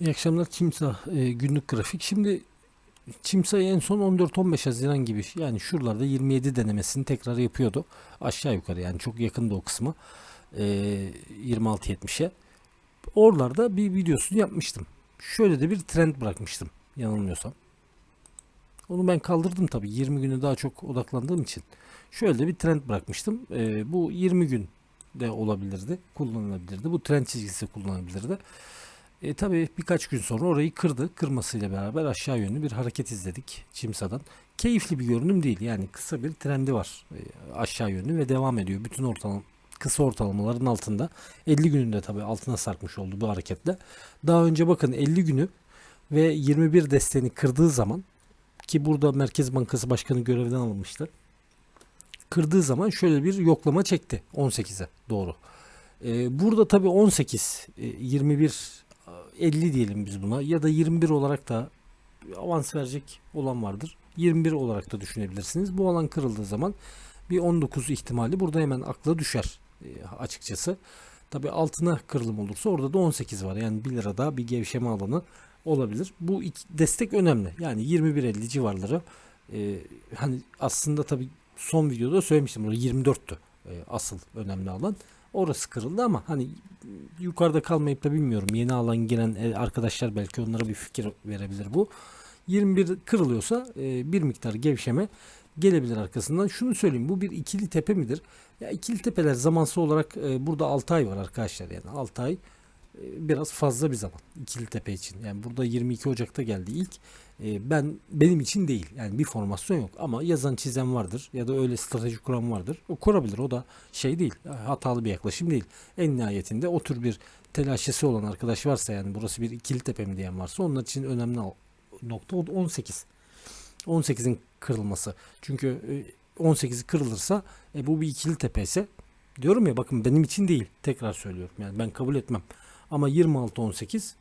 İyi akşamlar Çimsa e, günlük grafik. Şimdi Çimsa'yı en son 14-15 Haziran gibi yani şuralarda 27 denemesini tekrar yapıyordu. Aşağı yukarı yani çok yakında o kısmı. E, 26-70'e. Oralarda bir videosunu yapmıştım. Şöyle de bir trend bırakmıştım yanılmıyorsam. Onu ben kaldırdım tabii 20 günü daha çok odaklandığım için. Şöyle de bir trend bırakmıştım. E, bu 20 gün de olabilirdi, kullanılabilirdi. Bu trend çizgisi kullanılabilirdi. E, tabii birkaç gün sonra orayı kırdı. Kırmasıyla beraber aşağı yönlü bir hareket izledik Çimsa'dan. Keyifli bir görünüm değil. Yani kısa bir trendi var e, aşağı yönlü ve devam ediyor. Bütün ortalama kısa ortalamaların altında. 50 gününde tabii altına sarkmış oldu bu hareketle. Daha önce bakın 50 günü ve 21 desteğini kırdığı zaman ki burada Merkez Bankası Başkanı görevden alınmıştı. Kırdığı zaman şöyle bir yoklama çekti 18'e doğru. Ee, burada tabii 18, e, 21, 50 diyelim biz buna ya da 21 olarak da avans verecek olan vardır. 21 olarak da düşünebilirsiniz. Bu alan kırıldığı zaman bir 19 ihtimali burada hemen akla düşer e, açıkçası. Tabii altına kırılım olursa orada da 18 var. Yani 1 lirada bir gevşeme alanı olabilir. Bu destek önemli. Yani 21.50 civarları e, hani aslında tabii son videoda söylemiştim. Burada 24'tü e, asıl önemli alan. Orası kırıldı ama hani yukarıda kalmayıp da bilmiyorum. Yeni alan giren e, arkadaşlar belki onlara bir fikir verebilir bu. 21 kırılıyorsa e, bir miktar gevşeme gelebilir arkasından. Şunu söyleyeyim bu bir ikili tepe midir? Ya ikili tepeler zamansal olarak e, burada 6 ay var arkadaşlar yani 6 ay biraz fazla bir zaman ikili tepe için. Yani burada 22 Ocak'ta geldi ilk. ben benim için değil. Yani bir formasyon yok ama yazan çizen vardır ya da öyle strateji kuran vardır. O kurabilir. O da şey değil. Hatalı bir yaklaşım değil. En nihayetinde o tür bir telaşesi olan arkadaş varsa yani burası bir ikili tepe mi diyen varsa onun için önemli nokta 18. 18'in kırılması. Çünkü 18'i kırılırsa e, bu bir ikili tepe ise diyorum ya bakın benim için değil. Tekrar söylüyorum. Yani ben kabul etmem. Ama 26 18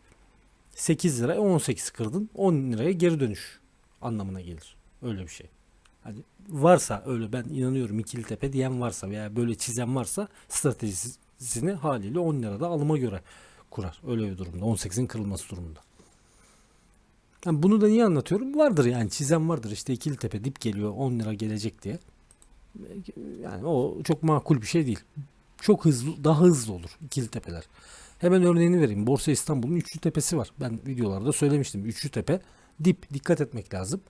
8 lira 18 kırdın 10 liraya geri dönüş anlamına gelir. Öyle bir şey. Hani varsa öyle ben inanıyorum ikili tepe diyen varsa veya böyle çizen varsa stratejisini haliyle 10 lirada alıma göre kurar. Öyle bir durumda. 18'in kırılması durumunda. Yani bunu da niye anlatıyorum? Vardır yani çizen vardır işte ikili tepe dip geliyor 10 lira gelecek diye. Yani o çok makul bir şey değil. Çok hızlı daha hızlı olur ikili tepeler. Hemen örneğini vereyim. Borsa İstanbul'un üçlü tepesi var. Ben videolarda söylemiştim. Üçlü tepe dip dikkat etmek lazım.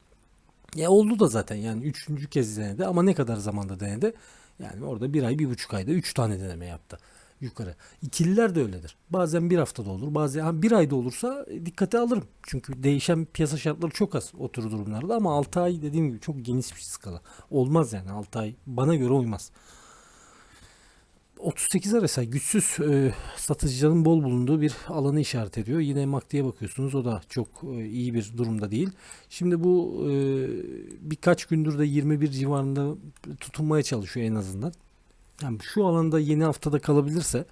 Ya oldu da zaten yani üçüncü kez denedi ama ne kadar zamanda denedi? Yani orada bir ay bir buçuk ayda üç tane deneme yaptı yukarı. İkililer de öyledir. Bazen bir haftada olur. Bazen bir ayda olursa dikkate alırım. Çünkü değişen piyasa şartları çok az o tür durumlarda ama 6 ay dediğim gibi çok geniş bir skala. Olmaz yani 6 ay bana göre uymaz. 38 arası güçsüz e, satıcıların bol bulunduğu bir alanı işaret ediyor. Yine MACD'ye bakıyorsunuz o da çok e, iyi bir durumda değil. Şimdi bu e, birkaç gündür de 21 civarında tutunmaya çalışıyor en azından. Yani şu alanda yeni haftada kalabilirse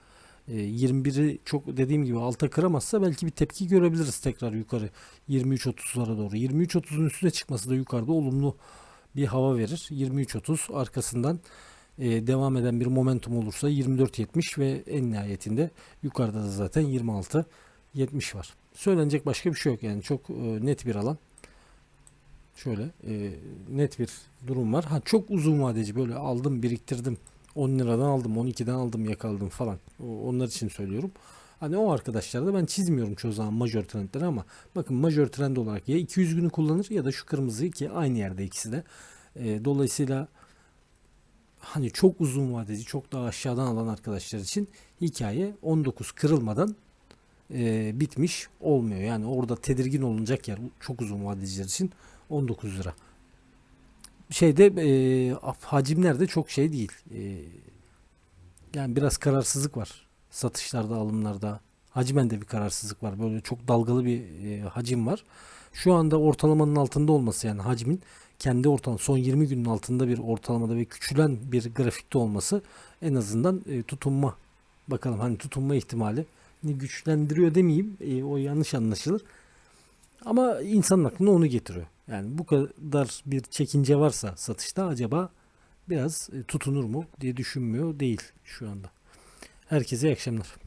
e, 21'i çok dediğim gibi alta kıramazsa belki bir tepki görebiliriz tekrar yukarı 23-30'lara doğru. 23-30'un üstüne çıkması da yukarıda olumlu bir hava verir. 23-30 arkasından e, devam eden bir momentum olursa 24.70 ve en nihayetinde yukarıda da zaten 26.70 var. Söylenecek başka bir şey yok yani çok e, net bir alan. Şöyle e, net bir durum var. Ha çok uzun vadeci böyle aldım biriktirdim 10 liradan aldım 12'den aldım yakaladım falan. Onlar için söylüyorum. Hani o arkadaşlar da ben çizmiyorum çoğu zaman majör trendleri ama bakın majör trend olarak ya 200 günü kullanır ya da şu kırmızı ki aynı yerde ikisi de. E, dolayısıyla hani çok uzun vadeci çok daha aşağıdan alan arkadaşlar için hikaye 19 kırılmadan e, bitmiş olmuyor. Yani orada tedirgin olunacak yer çok uzun vadeciler için 19 lira. Şeyde e, hacimler de çok şey değil. E, yani biraz kararsızlık var. Satışlarda, alımlarda. Hacmen de bir kararsızlık var. Böyle çok dalgalı bir e, hacim var. Şu anda ortalamanın altında olması yani hacmin kendi ortalama son 20 günün altında bir ortalamada ve küçülen bir grafikte olması en azından e, tutunma bakalım hani tutunma ihtimali güçlendiriyor demeyeyim e, o yanlış anlaşılır. Ama insanın aklına onu getiriyor. Yani bu kadar bir çekince varsa satışta acaba biraz e, tutunur mu diye düşünmüyor değil şu anda. Herkese iyi akşamlar